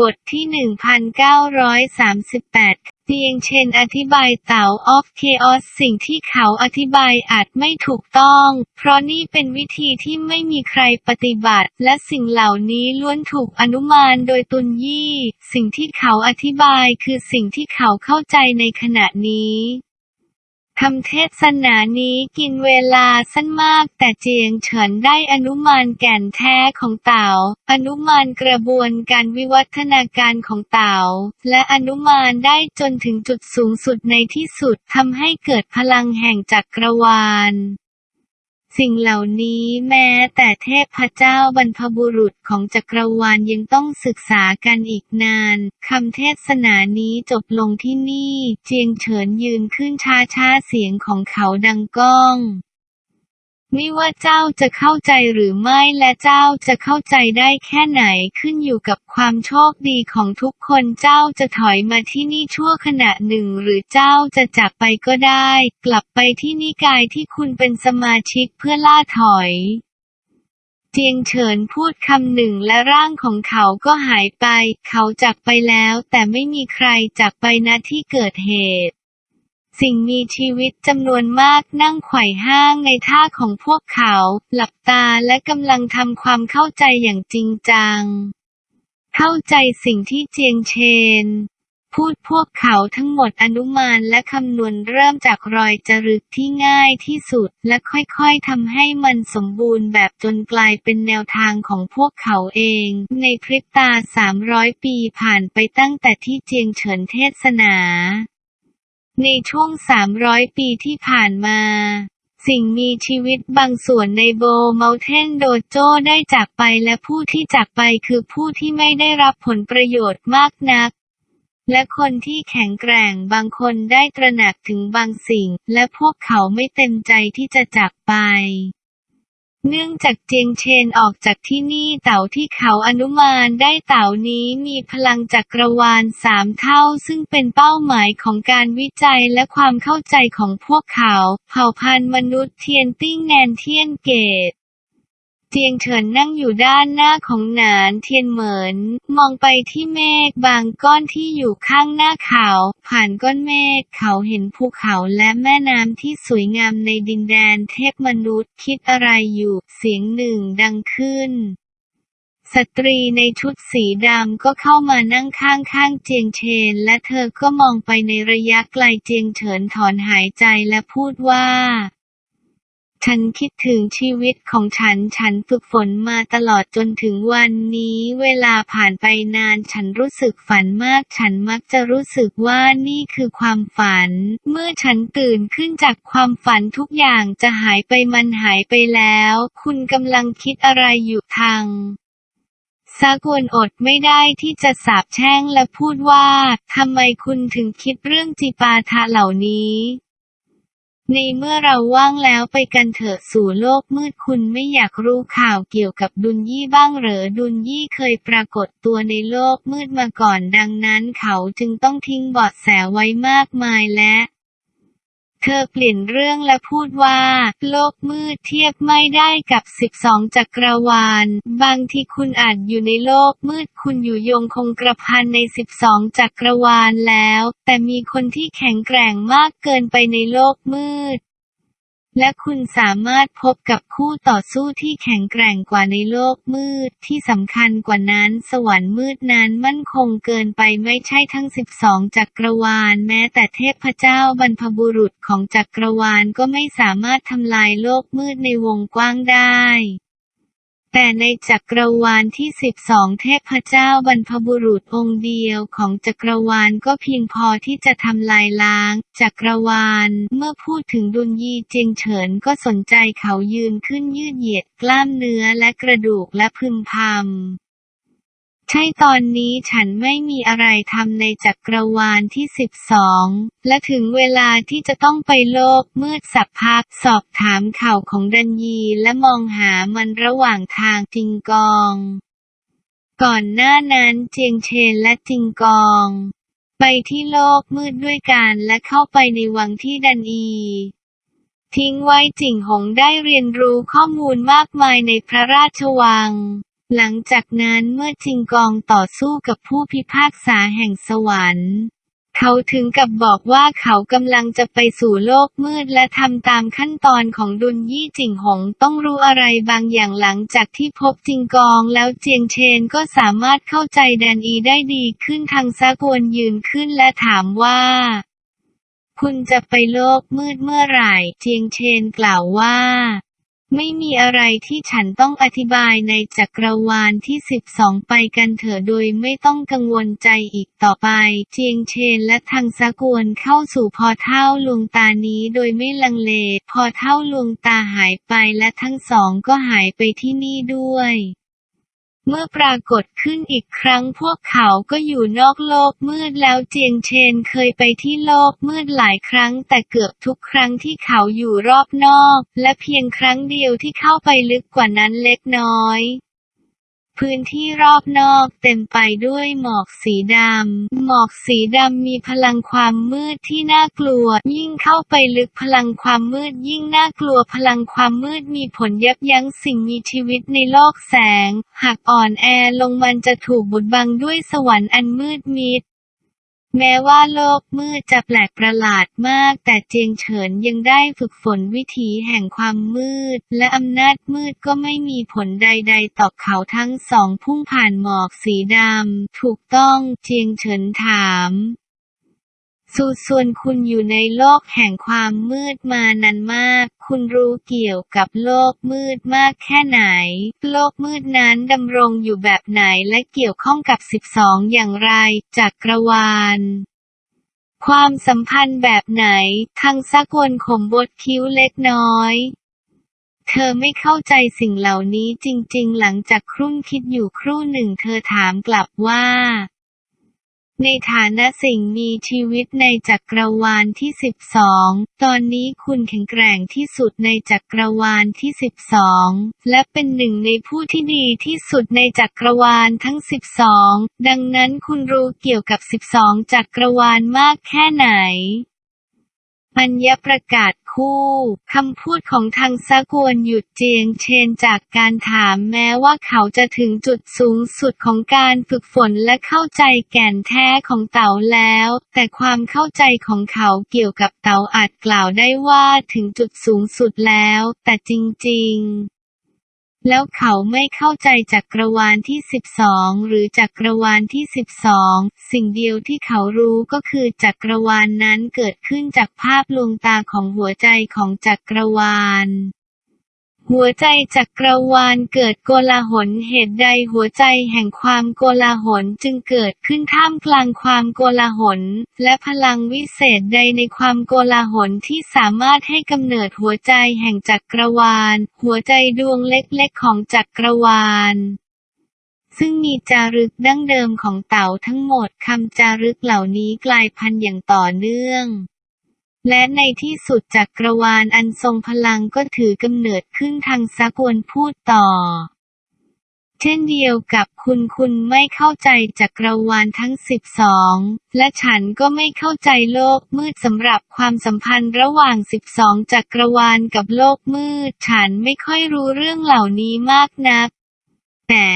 บทที่ 1938 เตียงเชนอธิบายเต่า of chaos สิ่งที่เขาอธิบายอาจไม่ถูกต้อง เพราะนี่เป็นวิธีที่ไม่มีใครปฏิบัติ และสิ่งเหล่านี้ล้วนถูกอนุมานโดยตุนยี่ สิ่งที่เขาอธิบายคือสิ่งที่เขาเข้าใจในขณะนี้ คำเทศนานี้กินเวลาสั้นมาก แต่เจียงเฉินได้อนุมานแก่นแท้ของเต่า อนุมานกระบวนการวิวัฒนาการของเต่า และอนุมานได้จนถึงจุดสูงสุดในที่สุดทำให้เกิดพลังแห่งจักรวาล สิ่งเหล่านี้แม้แต่เทพเจ้าบรรพบุรุษของจักรวาลยังต้องศึกษากันอีกนานคำเทศนานี้จบลงที่นี่ เจียงเฉินยืนขึ้นช้าช้าๆเสียงของเขาดังก้อง ไม่ว่าเจ้าจะเข้าใจหรือไม่และเจ้าจะเข้าใจได้แค่ไหนขึ้นอยู่กับความโชคดีของทุกคนเจ้าจะถอยมาที่นี่ชั่วขณะหนึ่ง หรือเจ้าจะจากไปก็ได้ กลับไปที่นิกายที่คุณเป็นสมาชิกเพื่อล่าถอยเจียงเฉินพูดคำหนึ่งและร่างของเขาก็หายไป เขาจากไปแล้วแต่ไม่มีใครจากไปณที่เกิดเหตุ สิ่งมีชีวิตจำนวนมากนั่งไขว่ห้างในท่าของพวกเขา หลับตาและกำลังทำความเข้าใจอย่างจริงจัง เข้าใจสิ่งที่เจียงเชน พูดพวกเขาทั้งหมดอนุมานและคำนวณเริ่มจากรอยจรึกที่ง่ายที่สุด และค่อยๆทำให้มันสมบูรณ์แบบจนกลายเป็นแนวทางของพวกเขาเอง ในพริบตา 300 ปีผ่านไปตั้งแต่ที่เจียงเฉินเทศนา ในช่วง 300 ปีที่ผ่านมา สิ่งมีชีวิตบางส่วนในโบเมลเทนโดโจได้จากไปและผู้ที่จากไปคือผู้ที่ไม่ได้รับผลประโยชน์มากนัก และคนที่แข็งแกร่งบางคนได้ตระหนักถึงบางสิ่ง และพวกเขาไม่เต็มใจที่จะจากไป เนื่องจากเจียงเชนออกจากที่นี่เต่าที่เขาอนุมานได้เต่านี้มีพลังจักรวาลสามเท่า ซึ่งเป็นเป้าหมายของการวิจัยและความเข้าใจของพวกเขา เผ่าพันธุ์มนุษย์เทียนติ้งแนนเทียนเกต จียงเฉินนั่งอยู่ด้านหน้าของหนานเทียนเหมิน มองไปที่เมฆบางก้อนที่อยู่ข้างหน้าเขา ผ่านก้อนเมฆเขาเห็นภูเขาและแม่น้ำที่สวยงามในดินแดนเทพมนุษย์คิดอะไรอยู่เสียงหนึ่งดังขึ้นสตรีในชุดสีดำก็เข้ามานั่งข้างข้างๆเจียงเชน และเธอก็มองไปในระยะไกลเจียงเฉินถอนหายใจและพูดว่า ฉันคิดถึงชีวิตของฉัน ฉันฝึกฝนมาตลอดจนถึงวันนี้ เวลาผ่านไปนาน ฉันรู้สึกฝันมาก ฉันมักจะรู้สึกว่านี่คือความฝัน เมื่อฉันตื่นขึ้นจากความฝันทุกอย่างจะหายไปมันหายไปแล้ว คุณกำลังคิดอะไรอยู่ทางซากวนอดไม่ได้ที่จะสาบแช่งและพูดว่า ทำไมคุณถึงคิดเรื่องจิปาถะเหล่านี้ ในเมื่อเราว่างแล้วไปกันเถอะสู่โลกมืดคุณไม่อยากรู้ข่าวเกี่ยวกับดุนยี่บ้างเหรอดุนยี่เคยปรากฏตัวในโลกมืดมาก่อนดังนั้นเขาจึงต้องทิ้งเบาะแสไว้มากมายและ เธอเปลี่ยนเรื่องและพูดว่า โลกมืดเทียบไม่ได้กับ 12 จักรวาล บางทีคุณอาจอยู่ในโลกมืดคุณอยู่ยงคงกระพันใน 12 จักรวาลแล้ว แต่มีคนที่แข็งแกร่งมากเกินไปในโลกมืด และคุณสามารถพบกับคู่ต่อสู้ที่แข็งแกร่งกว่าในโลกมืด ที่สำคัญกว่านั้น สวรรค์มืดนั้นมั่นคงเกินไปไม่ใช่ทั้ง 12 จักรวาล แม้แต่เทพเจ้าบรรพบุรุษของจักรวาลก็ไม่สามารถทำลายโลกมืดในวงกว้างได้ แต่ในจักรวาลที่ 12 เทพเจ้าบรรพบุรุษองค์เดียวของจักรวาลก็เพียงพอที่จะทำลายล้าง จักรวาล เมื่อพูดถึงดุนยีเจียงเฉินก็สนใจเขายืนขึ้นยืดเหยียดกล้ามเนื้อและกระดูกและพึมพำ ใช่ตอนนี้ฉันไม่มีอะไรทำในจักรวาลที่12และถึงเวลาที่จะต้องไปโลกมืดสักพักสอบถามข่าวของดันยีและมองหามันระหว่างทางจิงกอง ก่อนหน้านั้นเจียงเชนและจิงกอง ไปที่โลกมืดด้วยกันและเข้าไปในวังที่ดันอีทิ้งไว้จิ่งหงได้เรียนรู้ข้อมูลมากมายในพระราชวัง หลังจากนั้นเมื่อจิงกองต่อสู้กับผู้พิพากษาแห่งสวรรค์เขาถึงกับบอกว่าเขากำลังจะไปสู่โลกมืดและทำตามขั้นตอนของดุนยี่จิงหงต้องรู้อะไรบางอย่างหลังจากที่พบจิงกองแล้วเจียงเชนก็สามารถเข้าใจแดนอีได้ดีขึ้นทางซากวนยืนขึ้นและถามว่า คุณจะไปโลกมืดเมื่อไหร่ เจียงเชนกล่าวว่า ไม่มีอะไรที่ฉันต้องอธิบายในจักรวาลที่สิบสองไปกันเถอะโดยไม่ต้องกังวลใจอีกต่อไป เจียงเชนและทางสะกวนเข้าสู่พอเท่าลวงตานี้โดยไม่ลังเล พอเท่าลวงตาหายไปและทั้งสองก็หายไปที่นี่ด้วย เมื่อปรากฏขึ้นอีกครั้งพวกเขาก็อยู่นอกโลกมืดแล้วเจียงเชนเคยไปที่โลกมืดหลายครั้ง แต่เกือบทุกครั้งที่เขาอยู่รอบนอก และเพียงครั้งเดียวที่เข้าไปลึกกว่านั้นเล็กน้อย พื้นที่รอบนอกเต็มไปด้วยหมอกสีดำ หมอกสีดำมีพลังความมืดที่น่ากลัว ยิ่งเข้าไปลึกพลังความมืดยิ่งน่ากลัวพลังความมืดมีผลยับยั้งสิ่งมีชีวิตในโลกแสง หากอ่อนแอลงมันจะถูกบดบังด้วยสวรรค์อันมืดมิด แม้ว่าโลกมืดจะแปลกประหลาดมาก แต่เจียงเฉินยังได้ฝึกฝนวิถีแห่งความมืด และอำนาจมืดก็ไม่มีผลใด ๆ ต่อเขาทั้งสองพุ่งผ่านหมอกสีดำ ถูกต้องเจียงเฉินถาม สู่ส่วนคุณอยู่ในโลกแห่งความมืดมานานมาก คุณรู้เกี่ยวกับโลกมืดมากแค่ไหน โลกมืดนั้นดำรงอยู่แบบไหนและเกี่ยวข้องกับ 12 อย่างไร จากกรวาลความสัมพันธ์แบบไหน ทางสากลขมบดคิ้วเล็กน้อย เธอไม่เข้าใจสิ่งเหล่านี้จริง ๆ หลังจากครุ่นคิดอยู่ครู่หนึ่งเธอถามกลับว่า ในฐานะสิ่งมีชีวิตในจักรวาลที่ 12 ตอนนี้คุณแข็งแกร่งที่สุดในจักรวาลที่ 12 และเป็นหนึ่งในผู้ที่ดีที่สุดในจักรวาลทั้ง 12 ดังนั้นคุณรู้เกี่ยวกับ 12 จักรวาลมากแค่ไหนอัญญประกาศ คู่ คำพูดของทางซากวนหยุดเจียงเชนจากการถามแม้ว่าเขาจะถึงจุดสูงสุดของการฝึกฝนและเข้าใจแก่นแท้ของเต๋าแล้ว แต่ความเข้าใจของเขาเกี่ยวกับเต๋าอาจกล่าวได้ว่าถึงจุดสูงสุดแล้ว แต่จริง ๆ แล้วเขาไม่เข้าใจจักรวาลที่ 12 หรือจักรวาลที่ 12 สิ่งเดียวที่เขารู้ก็คือจักรวาลนนั้นเกิดขึ้นจากภาพลวงตาของหัวใจของจักรวาล หัวใจจักรวาลเกิดโกลาหลเหตุใดหัวใจแห่งความโกลาหลจึงเกิดขึ้นท่ามกลางความโกลาหลและพลังวิเศษใดในความโกลาหลที่สามารถให้กำเนิดหัวใจแห่งจักรวาล หัวใจดวงเล็กๆของจักรวาลซึ่งมีจารึกดั้งเดิมของเต่าทั้งหมดคำจารึกเหล่านี้กลายพันธุ์อย่างต่อเนื่อง และในที่สุดจักรวาลอันทรงพลังก็ถือกำเนิดขึ้นทางสากวนพูดต่อ เช่นเดียวกับคุณคุณไม่เข้าใจจักรวาลทั้ง 12 และฉันก็ไม่เข้าใจโลกมืดสำหรับความสัมพันธ์ระหว่าง 12 จักรวาลกับโลกมืด ฉันไม่ค่อยรู้เรื่องเหล่านี้มากนัก แต่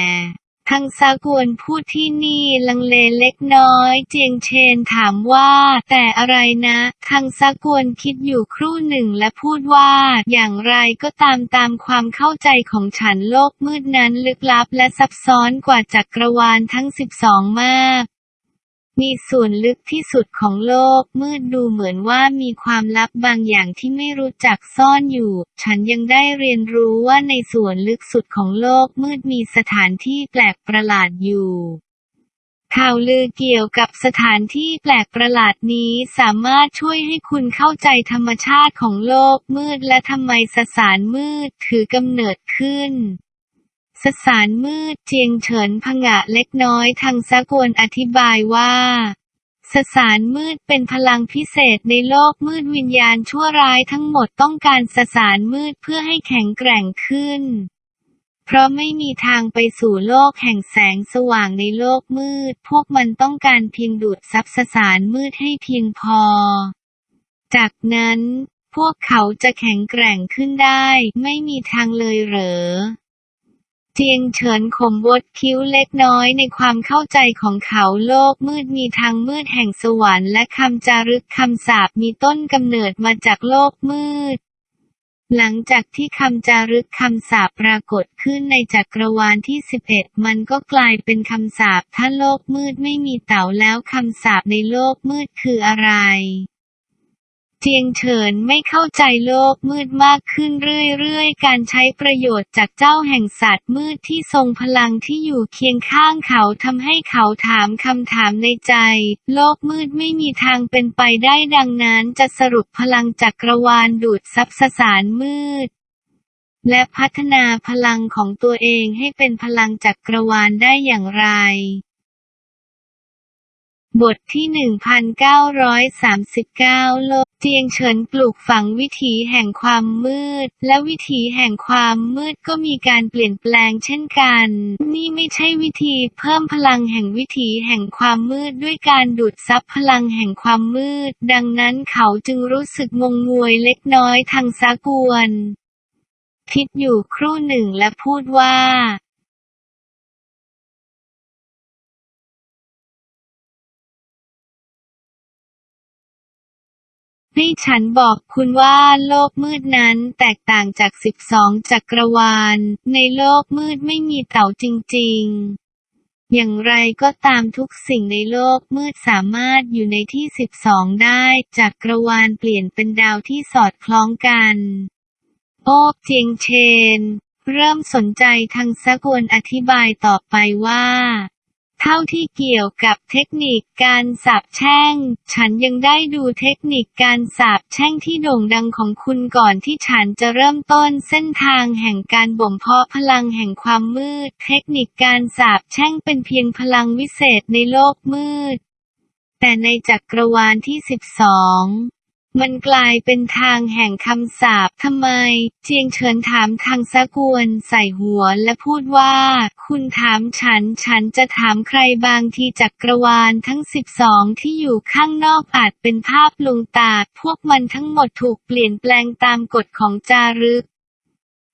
ทางซากวนพูดที่นี่ลังเลเล็กน้อย เจียงเชนถามว่า แต่อะไรนะทางซากวนคิดอยู่ครู่หนึ่งและพูดว่า อย่างไรก็ตามตามความเข้าใจของฉันโลกมืดนั้นลึกลับและซับซ้อนกว่าจักรวาลทั้ง 12 มาก มีส่วนลึกที่สุดของโลก มืดดูเหมือนว่ามีความลับบางอย่างที่ไม่รู้จักซ่อนอยู่ ฉันยังได้เรียนรู้ว่าในส่วนลึกสุดของโลกมืดมีสถานที่แปลกประหลาดอยู่ข่าวลือเกี่ยวกับสถานที่แปลกประหลาดนี้สามารถช่วยให้คุณเข้าใจธรรมชาติของโลกมืดและทำไมสสารมืดถือกำเนิดขึ้น สสารมืดเจียงเฉินผงะเล็กน้อยทางสากวนอธิบายว่าสสารมืดเป็นพลังพิเศษในโลกมืดวิญญาณชั่วร้ายทั้งหมดต้องการสสารมืดเพื่อให้แข็งแกร่งขึ้น เพราะไม่มีทางไปสู่โลกแห่งแสงสว่างในโลกมืด พวกมันต้องการเพียงดูดซับสสารมืดให้เพียงพอ จากนั้น พวกเขาจะแข็งแกร่งขึ้นได้ ไม่มีทางเลยเหรอ จียงเฉินขมวดคิ้วเล็กน้อยในความเข้าใจของเขาโลกมืดมีทางมืดแห่งสวรรค์และคำจารึกคำสาปมีต้นกำเนิดมาจากโลกมืด หลังจากที่คำจารึกคำสาปปรากฏขึ้นในจักรวาลที่ 11 มันก็กลายเป็นคำสาปถ้าโลกมืดไม่มีเต่าแล้วคำสาปในโลกมืดคืออะไร เจียงเฉินไม่เข้าใจโลกมืดมากขึ้นเรื่อยๆ การใช้ประโยชน์จากเจ้าแห่งศาสตร์มืดที่ทรงพลังที่อยู่เคียงข้างเขาทำให้เขาถามคำถามในใจ โลกมืดไม่มีทางเป็นไปได้ดังนั้นจะสรุปพลังจักรวาลดูดซับสสารมืดและพัฒนาพลังของตัวเองให้เป็นพลังจักรวาลได้อย่างไร บทที่ 1939 โลกเจียงเฉินปลูกฝังวิถีแห่งความมืด และวิถีแห่งความมืดก็มีการเปลี่ยนแปลงเช่นกัน นี่ไม่ใช่วิธีเพิ่มพลังแห่งวิถีแห่งความมืดด้วยการดูดซับพลังแห่งความมืด ดังนั้นเขาจึงรู้สึกงงงวยเล็กน้อยทางสากวนคิดอยู่ครู่หนึ่งและพูดว่า ให้ฉันบอกคุณว่าโลกมืดนั้นแตกต่างจาก 12 จักรวาล ในโลกมืดไม่มีเต่าจริง ๆ อย่างไรก็ตามทุกสิ่งในโลกมืดสามารถอยู่ในที่ 12 ได้ จักรวาลเปลี่ยนเป็นดาวที่สอดคล้องกัน โอ้เจียงเชน เริ่มสนใจทางสกวนอธิบายต่อไปว่า เท่าที่เกี่ยวกับเทคนิคการสาบแช่ง ฉันยังได้ดูเทคนิคการสาบแช่งที่โด่งดังของคุณก่อนที่ฉันจะเริ่มต้นเส้นทางแห่งการบ่มเพาะพลังแห่งความมืด เทคนิคการสาบแช่งเป็นเพียงพลังวิเศษในโลกมืด แต่ในจักรวาลที่ 12 มันกลายเป็นทางแห่งคำสาปทำไม เจียงเฉินถามทางสะกวนใส่หัวและพูดว่า คุณถามฉัน ฉันจะถามใครบางทีจักรวาลทั้งสิบสองที่อยู่ข้างนอกอาจเป็นภาพลวงตา พวกมันทั้งหมดถูกเปลี่ยนแปลงตามกฎของจารึก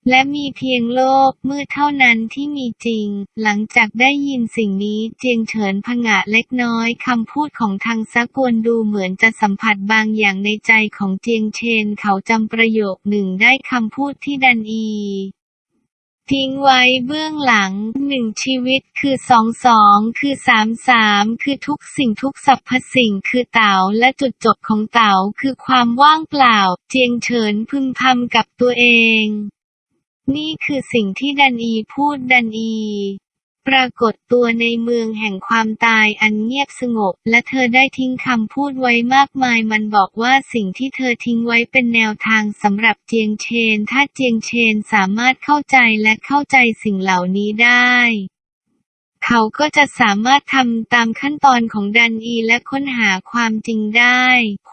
และมีเพียงโลกมืดเท่านั้นที่มีจริง หลังจากได้ยินสิ่งนี้เจียงเฉินผงะเล็กน้อยคำพูดของทางสะกวนดูเหมือนจะสัมผัสบางอย่างในใจของเจียงเชนเขาจำประโยคหนึ่งได้คำพูดที่ดันอีทิ้งไว้เบื้องหลังหนึ่งชีวิตคือสองสองคือสามสามคือทุกสิ่งทุกสรรพสิ่งคือเต่าและจุดจบของเต่าคือความว่างเปล่า เจียงเฉินพึมพำกับตัวเอง นี่คือสิ่งที่ดันอีพูดดันอี ปรากฏตัวในเมืองแห่งความตายอันเงียบสงบ และเธอได้ทิ้งคำพูดไว้มากมาย มันบอกว่าสิ่งที่เธอทิ้งไว้เป็นแนวทางสำหรับเจียงเชน ถ้าเจียงเชนสามารถเข้าใจและเข้าใจสิ่งเหล่านี้ได้เขาก็จะสามารถทำตามขั้นตอนของดันอีและค้นหาความจริงได้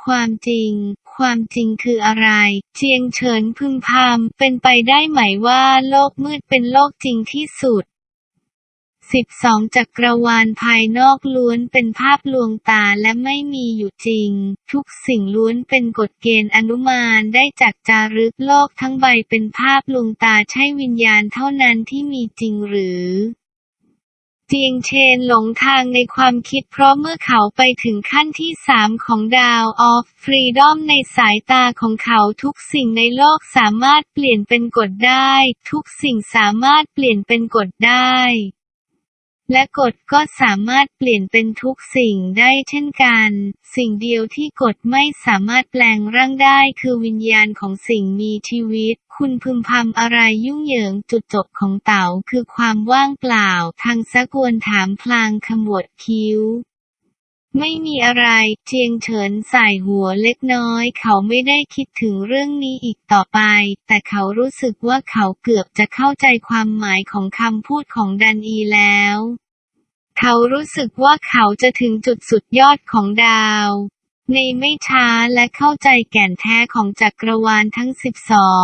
ความจริง ความจริงคืออะไร เจียงเฉินพึมพำเป็นไปได้ไหมว่าโลกมืดเป็นโลกจริงที่สุด12จักรวาลภายนอกล้วนเป็นภาพลวงตาและไม่มีอยู่จริง ทุกสิ่งล้วนเป็นกฎเกณฑ์อนุมานได้จากจารึกโลกทั้งใบเป็นภาพลวงตาใช่วิญญาณเท่านั้นที่มีจริงหรือ เจียงเชนหลงทางในความคิดเพราะเมื่อเขาไปถึงขั้นที่สามของดาวออฟฟรีดอมในสายตาของเขาทุกสิ่งในโลกสามารถเปลี่ยนเป็นกฎได้ ทุกสิ่งสามารถเปลี่ยนเป็นกฎได้ และกฎก็สามารถเปลี่ยนเป็นทุกสิ่งได้เช่นกัน สิ่งเดียวที่กฎไม่สามารถแปลงร่างได้คือวิญญาณของสิ่งมีชีวิต คุณพึมพำอะไรยุ่งเหยิงจุดจบของเต๋าคือความว่างเปล่า ทางสะกวนถามพลางขมวดคิ้ว ไม่มีอะไร เจียงเฉินใส่หัวเล็กน้อย เขาไม่ได้คิดถึงเรื่องนี้อีกต่อไป แต่เขารู้สึกว่าเขาเกือบจะเข้าใจความหมายของคำพูดของดันอีแล้ว เขารู้สึกว่าเขาจะถึงจุดสุดยอดของดาว ในไม่ช้าและเข้าใจแก่นแท้ของจักรวาลทั้ง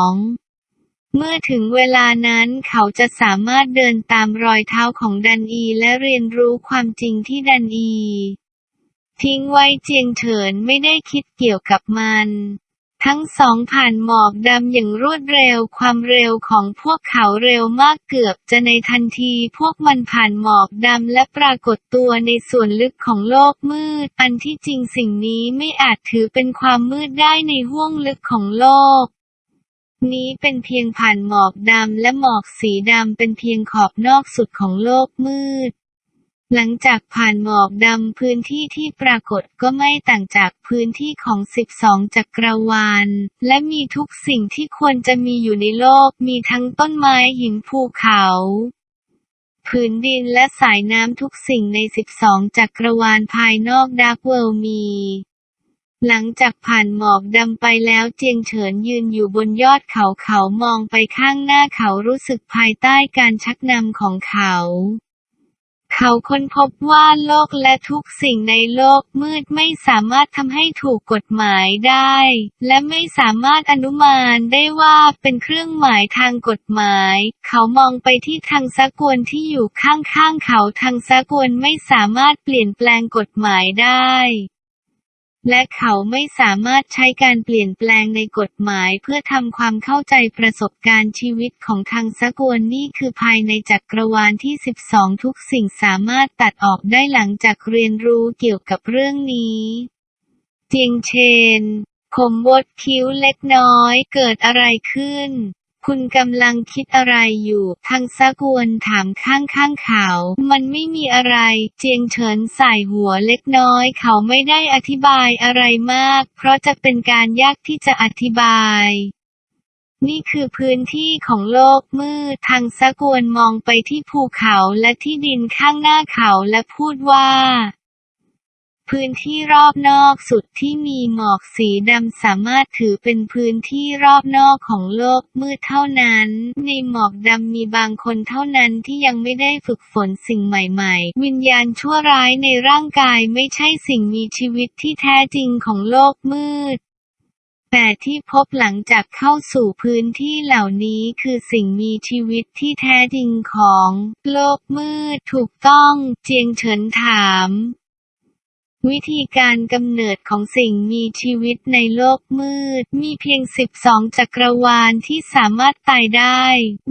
12เมื่อถึงเวลานั้นเขาจะสามารถเดินตามรอยเท้าของดันอีและเรียนรู้ความจริงที่ดันอี ทิ้งไว้เจียงเฉินไม่ได้คิดเกี่ยวกับมัน ทั้งสองผ่านหมอกดำอย่างรวดเร็ว ความเร็วของพวกเขาเร็วมากเกือบจะในทันที พวกมันผ่านหมอกดำและปรากฏตัวในส่วนลึกของโลกมืด อันที่จริงสิ่งนี้ไม่อาจถือเป็นความมืดได้ในห้วงลึกของโลกนี้เป็นเพียงผ่านหมอกดำและหมอกสีดำเป็นเพียงขอบนอกสุดของโลกมืด หลังจากผ่านหมอกดำพื้นที่ที่ปรากฏก็ไม่ต่างจากพื้นที่ของ 12 จักรวาล และมีทุกสิ่งที่ควรจะมีอยู่ในโลก มีทั้งต้นไม้หินภูเขาพื้นดินและสายน้ำทุกสิ่งใน 12 จักรวาลภายนอกดาร์กเวิลด์มี หลังจากผ่านหมอกดำไปแล้วเจียงเฉินยืนอยู่บนยอดเขาเขามองไปข้างหน้าเขารู้สึกภายใต้การชักนำของเขา เขาค้นพบว่าโลกและทุกสิ่งในโลกมืดไม่สามารถทำให้ถูกกฎหมายได้ และไม่สามารถอนุมานได้ว่าเป็นเครื่องหมายทางกฎหมาย เขามองไปที่ทางสกวนที่อยู่ข้างๆเขาทางสกวนไม่สามารถเปลี่ยนแปลงกฎหมายได้ และเขาไม่สามารถใช้การเปลี่ยนแปลงในกฎหมายเพื่อทำความเข้าใจประสบการณ์ชีวิตของทางสกวนนี่คือภายในจักรวาลที่ 12 ทุกสิ่งสามารถตัดออกได้หลังจากเรียนรู้เกี่ยวกับเรื่องนี้เจียงเชนคมวดคิ้วเล็กน้อยเกิดอะไรขึ้น คุณกำลังคิดอะไรอยู่ ทางซากวนถามข้างข้างเขา มันไม่มีอะไร เจียงเฉินใส่หัวเล็กน้อย เขาไม่ได้อธิบายอะไรมาก เพราะจะเป็นการยากที่จะอธิบาย นี่คือพื้นที่ของโลกมืด ทางซากวนมองไปที่ภูเขาและที่ดินข้างหน้าเขาและพูดว่า พื้นที่รอบนอกสุดที่มีหมอกสีดำสามารถถือเป็นพื้นที่รอบนอกของโลกมืดเท่านั้น ในหมอกดำมีบางคนเท่านั้นที่ยังไม่ได้ฝึกฝนสิ่งใหม่ๆ วิญญาณชั่วร้ายในร่างกายไม่ใช่สิ่งมีชีวิตที่แท้จริงของโลกมืดแต่ที่พบหลังจากเข้าสู่พื้นที่เหล่านี้คือสิ่งมีชีวิตที่แท้จริงของ โลกมืดถูกต้อง เจียงเฉินถาม วิธีการกำเนิดของสิ่งมีชีวิตในโลกมืด มีเพียง 12 จักรวาลที่สามารถตายได้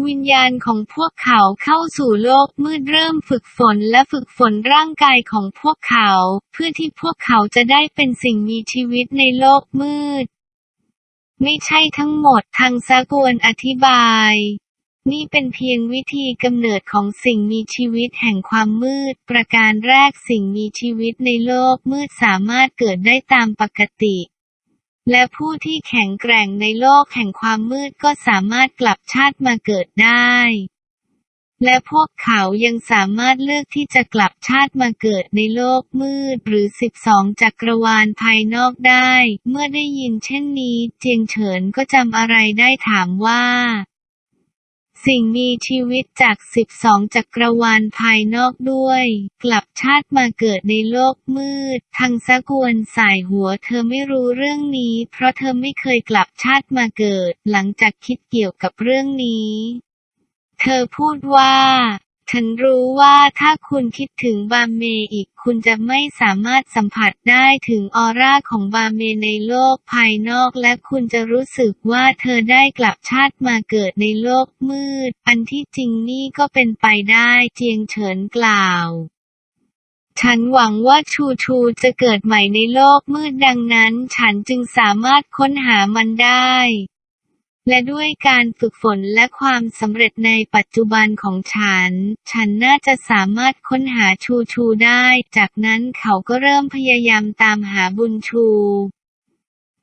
วิญญาณของพวกเขาเข้าสู่โลกมืดเริ่มฝึกฝนและฝึกฝนร่างกายของพวกเขา เพื่อที่พวกเขาจะได้เป็นสิ่งมีชีวิตในโลกมืด ไม่ใช่ทั้งหมดทางสากวนอธิบาย นี่เป็นเพียงวิธีกำเนิดของสิ่งมีชีวิตแห่งความมืด ประการแรกสิ่งมีชีวิตในโลกมืดสามารถเกิดได้ตามปกติ และผู้ที่แข็งแกร่งในโลกแห่งความมืดก็สามารถกลับชาติมาเกิดได้ และพวกเขายังสามารถเลือกที่จะกลับชาติมาเกิดในโลกมืด หรือ 12 จักรวาลภายนอกได้ เมื่อได้ยินเช่นนี้ เจียงเฉินก็จำอะไรได้ถามว่า สิ่งมีชีวิตจาก 12 จักรวาลภายนอกด้วย กลับชาติมาเกิดในโลกมืด ทางสะกวนสายหัวเธอไม่รู้เรื่องนี้ เพราะเธอไม่เคยกลับชาติมาเกิด หลังจากคิดเกี่ยวกับเรื่องนี้ เธอพูดว่า ฉันรู้ว่าถ้าคุณคิดถึงบาเมอีกคุณจะไม่สามารถสัมผัสได้ถึงออร่าของบาเมในโลกภายนอกและคุณจะรู้สึกว่าเธอได้กลับชาติมาเกิดในโลกมืด อันที่จริงนี่ก็เป็นไปได้เจียงเฉินกล่าวฉันหวังว่าชูชูจะเกิดใหม่ในโลกมืดดังนั้น ฉันจึงสามารถค้นหามันได้ และด้วยการฝึกฝนและความสำเร็จในปัจจุบันของฉัน ฉันน่าจะสามารถค้นหาชูชูได้ จากนั้นเขาก็เริ่มพยายามตามหาบุญชู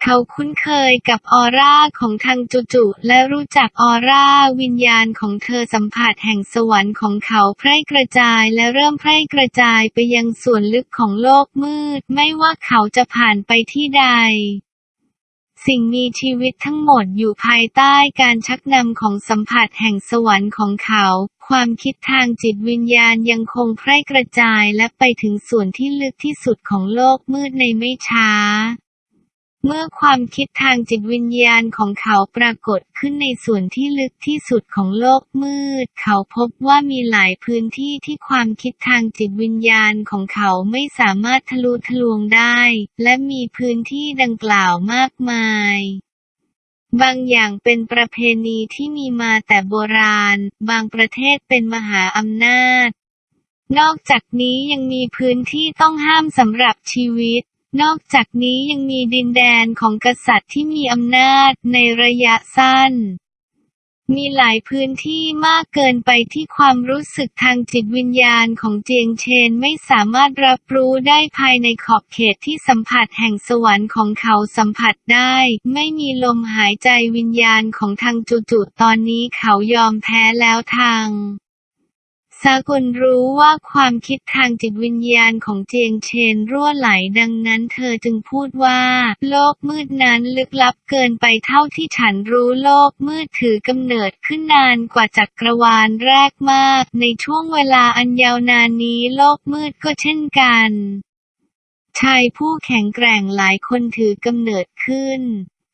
เขาคุ้นเคยกับออร่าของทางจุจุ และรู้จักออร่าวิญญาณของเธอสัมผัสแห่งสวรรค์ของเขาแพร่กระจายและเริ่มแพร่กระจายไปยังส่วนลึกของโลกมืด ไม่ว่าเขาจะผ่านไปที่ใด สิ่งมีชีวิตทั้งหมดอยู่ภายใต้การชักนำของสัมผัสแห่งสวรรค์ของเขา ความคิดทางจิตวิญญาณยังคงแพร่กระจายและไปถึงส่วนที่ลึกที่สุดของโลกมืดในไม่ช้า เมื่อความคิดทางจิตวิญญาณของเขาปรากฏขึ้นในส่วนที่ลึกที่สุดของโลกมืด เขาพบว่ามีหลายพื้นที่ที่ความคิดทางจิตวิญญาณของเขาไม่สามารถทะลุทะลวงได้ และมีพื้นที่ดังกล่าวมากมายบางอย่างเป็นประเพณีที่มีมาแต่โบราณ บางประเทศเป็นมหาอำนาจ นอกจากนี้ยังมีพื้นที่ต้องห้ามสำหรับชีวิต นอกจากนี้ยังมีดินแดนของกษัตริย์ที่มีอำนาจในระยะสั้น มีหลายพื้นที่มากเกินไปที่ความรู้สึกทางจิตวิญญาณของเจียงเชนไม่สามารถรับรู้ได้ภายในขอบเขตที่สัมผัสแห่งสวรรค์ของเขาสัมผัสได้ ไม่มีลมหายใจวิญญาณของทางจุๆตอนนี้เขายอมแพ้แล้วทาง สากุลรู้ว่าความคิดทางจิตวิญญาณของเจียงเชนรั่วไหลดังนั้นเธอจึงพูดว่า โลกมืดนั้นลึกลับเกินไปเท่าที่ฉันรู้โลกมืดถือกำเนิดขึ้นนานกว่าจักรวาลแรกมาก ในช่วงเวลาอันยาวนานนี้โลกมืดก็เช่นกัน ชายผู้แข็งแกร่งหลายคนถือกำเนิดขึ้น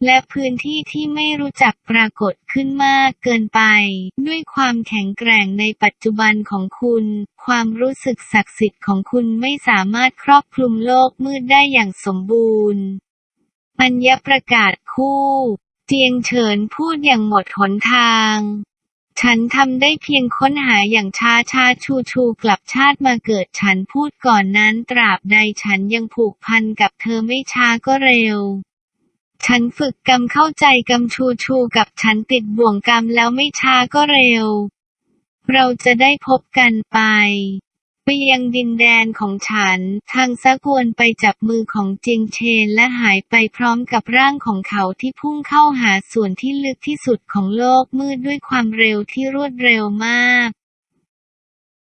และพื้นที่ที่ไม่รู้จักปรากฏขึ้นมากเกินไป ด้วยความแข็งแกร่งในปัจจุบันของคุณ ความรู้สึกศักดิ์สิทธิ์ของคุณไม่สามารถครอบคลุมโลกมืดได้อย่างสมบูรณ์อัญญประกาศคู่ เจียงเฉินพูดอย่างหมดหนทางฉันทำได้เพียงค้นหาอย่างช้าช้าชูชูกลับชาติมาเกิดฉันพูดก่อนนั้นตราบใดฉันยังผูกพันกับเธอไม่ช้าก็เร็ว ฉันฝึกกรรมเข้าใจกรรมชูชูกับฉันติดบ่วงกรรมแล้วไม่ช้าก็เร็ว เราจะได้พบกันไป ไปยังดินแดนของฉัน ทางซากวนไปจับมือของจียงเชนและหายไปพร้อมกับร่างของเขาที่พุ่งเข้าหาส่วนที่ลึกที่สุดของโลกมืดด้วยความเร็วที่รวดเร็วมาก